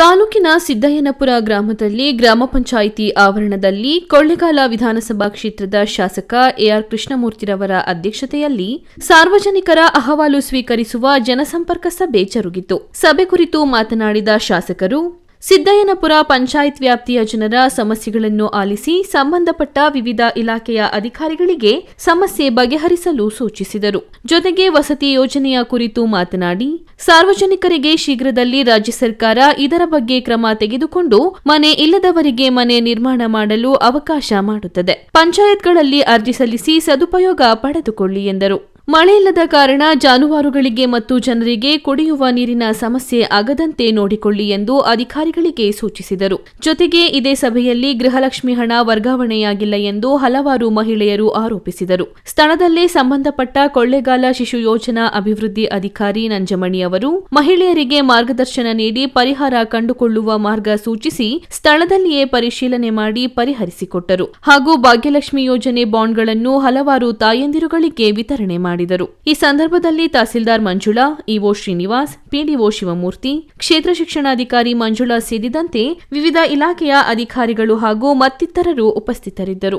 ತಾಲೂಕಿನ ಸಿದ್ದಯ್ಯನಪುರ ಗ್ರಾಮದಲ್ಲಿ ಗ್ರಾಮ ಪಂಚಾಯಿತಿ ಆವರಣದಲ್ಲಿ ಕೊಳ್ಳೆಗಾಲ ವಿಧಾನಸಭಾ ಕ್ಷೇತ್ರದ ಶಾಸಕ ಎಆರ್ ಕೃಷ್ಣಮೂರ್ತಿರವರ ಅಧ್ಯಕ್ಷತೆಯಲ್ಲಿ ಸಾರ್ವಜನಿಕರ ಅಹವಾಲು ಸ್ವೀಕರಿಸುವ ಜನಸಂಪರ್ಕ ಸಭೆ ಜರುಗಿತು. ಸಭೆ ಕುರಿತು ಮಾತನಾಡಿದ ಶಾಸಕರು ಸಿದ್ದಯ್ಯನಪುರ ಪಂಚಾಯತ್ ವ್ಯಾಪ್ತಿಯ ಜನರ ಸಮಸ್ಯೆಗಳನ್ನು ಆಲಿಸಿ ಸಂಬಂಧಪಟ್ಟ ವಿವಿಧ ಇಲಾಖೆಯ ಅಧಿಕಾರಿಗಳಿಗೆ ಸಮಸ್ಯೆ ಬಗೆಹರಿಸಲು ಸೂಚಿಸಿದರು. ಜೊತೆಗೆ ವಸತಿ ಯೋಜನೆಯ ಕುರಿತು ಮಾತನಾಡಿ, ಸಾರ್ವಜನಿಕರಿಗೆ ಶೀಘ್ರದಲ್ಲಿ ರಾಜ್ಯ ಸರ್ಕಾರ ಇದರ ಬಗ್ಗೆ ಕ್ರಮ ತೆಗೆದುಕೊಂಡು ಮನೆ ಇಲ್ಲದವರಿಗೆ ಮನೆ ನಿರ್ಮಾಣ ಮಾಡಲು ಅವಕಾಶ ಮಾಡುತ್ತದೆ. ಪಂಚಾಯತ್ಗಳಲ್ಲಿ ಅರ್ಜಿ ಸಲ್ಲಿಸಿ ಸದುಪಯೋಗ ಪಡೆದುಕೊಳ್ಳಿ ಎಂದರು. ಮಳೆ ಇಲ್ಲದ ಕಾರಣ ಜಾನುವಾರುಗಳಿಗೆ ಮತ್ತು ಜನರಿಗೆ ಕುಡಿಯುವ ನೀರಿನ ಸಮಸ್ಯೆ ಆಗದಂತೆ ನೋಡಿಕೊಳ್ಳಿ ಎಂದು ಅಧಿಕಾರಿಗಳಿಗೆ ಸೂಚಿಸಿದರು. ಜೊತೆಗೆ ಇದೇ ಸಭೆಯಲ್ಲಿ ಗೃಹಲಕ್ಷ್ಮಿ ಹಣ ವರ್ಗಾವಣೆಯಾಗಿಲ್ಲ ಎಂದು ಹಲವಾರು ಮಹಿಳೆಯರು ಆರೋಪಿಸಿದರು. ಸ್ಥಳದಲ್ಲೇ ಸಂಬಂಧಪಟ್ಟ ಕೊಳ್ಳೆಗಾಲ ಶಿಶು ಯೋಜನಾ ಅಭಿವೃದ್ಧಿ ಅಧಿಕಾರಿ ನಂಜಮಣಿ ಅವರು ಮಹಿಳೆಯರಿಗೆ ಮಾರ್ಗದರ್ಶನ ನೀಡಿ ಪರಿಹಾರ ಕಂಡುಕೊಳ್ಳುವ ಮಾರ್ಗ ಸೂಚಿಸಿ ಸ್ಥಳದಲ್ಲಿಯೇ ಪರಿಶೀಲನೆ ಮಾಡಿ ಪರಿಹರಿಸಿಕೊಟ್ಟರು. ಹಾಗೂ ಭಾಗ್ಯಲಕ್ಷ್ಮಿ ಯೋಜನೆ ಬಾಂಡ್ಗಳನ್ನು ಹಲವಾರು ತಾಯಂದಿರುಗಳಿಗೆ ವಿತರಣೆ ಮಾಡಿದರು ಈ ಸಂದರ್ಭದಲ್ಲಿ ತಹಸೀಲ್ದಾರ್ ಮಂಜುಳಾ, ಇಒ ಶ್ರೀನಿವಾಸ್, ಪಿಡಿಒ ಶಿವಮೂರ್ತಿ, ಕ್ಷೇತ್ರ ಶಿಕ್ಷಣಾಧಿಕಾರಿ ಮಂಜುಳಾ ಸೇರಿದಂತೆ ವಿವಿಧ ಇಲಾಖೆಯ ಅಧಿಕಾರಿಗಳು ಹಾಗೂ ಮತ್ತಿತರರು ಉಪಸ್ಥಿತರಿದ್ದರು.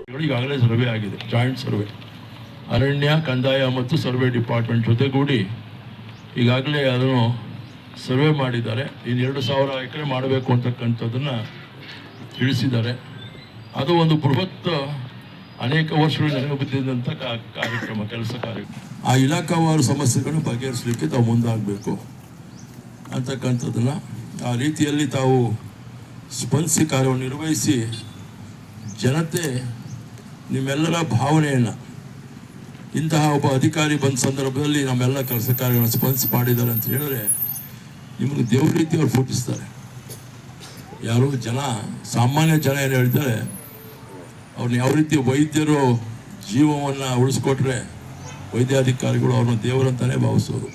ಅರಣ್ಯ, ಕಂದಾಯ ಮತ್ತು ಸರ್ವೆ ಡಿಪಾರ್ಟ್ಮೆಂಟ್ ಜೊತೆಗೂಡಿ ಈಗಾಗಲೇ ಅದನ್ನು ಸರ್ವೆ ಮಾಡಿದ್ದಾರೆ. ಇನ್ನು ಎರಡು ಸಾವಿರ ಎಕರೆ ಮಾಡಬೇಕು ಅಂತಕ್ಕಂಥದ್ದನ್ನು ತಿಳಿಸಿದ್ದಾರೆ. ಅದು ಒಂದು ಬೃಹತ್ ಅನೇಕ ವರ್ಷಗಳು ಬಿದ್ದಿದ್ದಂಥ ಕಾರ್ಯಕ್ರಮ, ಕೆಲಸ ಕಾರ್ಯ ಆ ಇಲಾಖಾವಾರು ಸಮಸ್ಯೆಗಳನ್ನು ಬಗೆಹರಿಸಲಿಕ್ಕೆ ತಾವು ಮುಂದಾಗಬೇಕು. ಅಂತಕ್ಕಂಥದ್ದನ್ನು ಆ ರೀತಿಯಲ್ಲಿ ತಾವು ಸ್ಪಂದಿಸಿ ಕಾರ್ಯವನ್ನು ನಿರ್ವಹಿಸಿ ಜನತೆ ನಿಮ್ಮೆಲ್ಲರ ಭಾವನೆಯನ್ನು ಇಂತಹ ಒಬ್ಬ ಅಧಿಕಾರಿ ಬಂದ ಸಂದರ್ಭದಲ್ಲಿ ನಮ್ಮೆಲ್ಲ ಕೆಲಸ ಕಾರ್ಯಗಳನ್ನು ಸ್ಪಂದಿಸಿ ಮಾಡಿದ್ದಾರೆ ಅಂತ ಹೇಳಿದ್ರೆ ನಿಮಗೆ ದೇವ್ರ ರೀತಿ ಅವ್ರು ಫುಟಿಸ್ತಾರೆ. ಯಾರು ಜನ, ಸಾಮಾನ್ಯ ಜನ ಏನು ಹೇಳ್ತಾರೆ ಅವ್ರನ್ನ ಯಾವ ರೀತಿ ವೈದ್ಯರು ಜೀವವನ್ನು ಉಳಿಸ್ಕೊಟ್ರೆ ವೈದ್ಯಾಧಿಕಾರಿಗಳು ಅವ್ರನ್ನ ದೇವರಂತಾನೆ ಭಾವಿಸೋದು.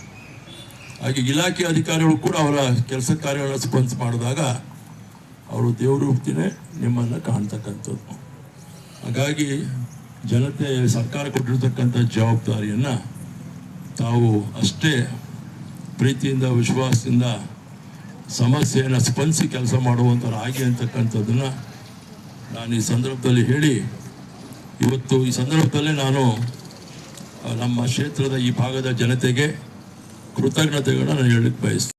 ಹಾಗೆ ಇಲಾಖೆ ಅಧಿಕಾರಿಗಳು ಕೂಡ ಅವರ ಕೆಲಸ ಕಾರ್ಯಗಳನ್ನು ಸ್ಪಂದ್ಸ್ ಮಾಡಿದಾಗ ಅವರು ದೇವ್ರ ನಿಮ್ಮನ್ನು ಕಾಣ್ತಕ್ಕಂಥದ್ದು. ಹಾಗಾಗಿ ಜನತೆ ಸರ್ಕಾರ ಕೊಟ್ಟಿರ್ತಕ್ಕಂಥ ಜವಾಬ್ದಾರಿಯನ್ನು ತಾವು ಅಷ್ಟೇ ಪ್ರೀತಿಯಿಂದ, ವಿಶ್ವಾಸದಿಂದ, ಸಮಸ್ಯೆಯನ್ನು ಸ್ಪಂದಿಸಿ ಕೆಲಸ ಮಾಡುವಂಥವ್ರು ಆಗಿ ಅಂತಕ್ಕಂಥದ್ದನ್ನು ನಾನು ಈ ಸಂದರ್ಭದಲ್ಲಿ ಹೇಳಿ, ಇವತ್ತು ಈ ಸಂದರ್ಭದಲ್ಲೇ ನಾನು ನಮ್ಮ ಕ್ಷೇತ್ರದ ಈ ಭಾಗದ ಜನತೆಗೆ ಕೃತಜ್ಞತೆಗಳನ್ನು ನಾನು ಹೇಳಕ್ಕೆ ಬಯಸ್ತೀನಿ.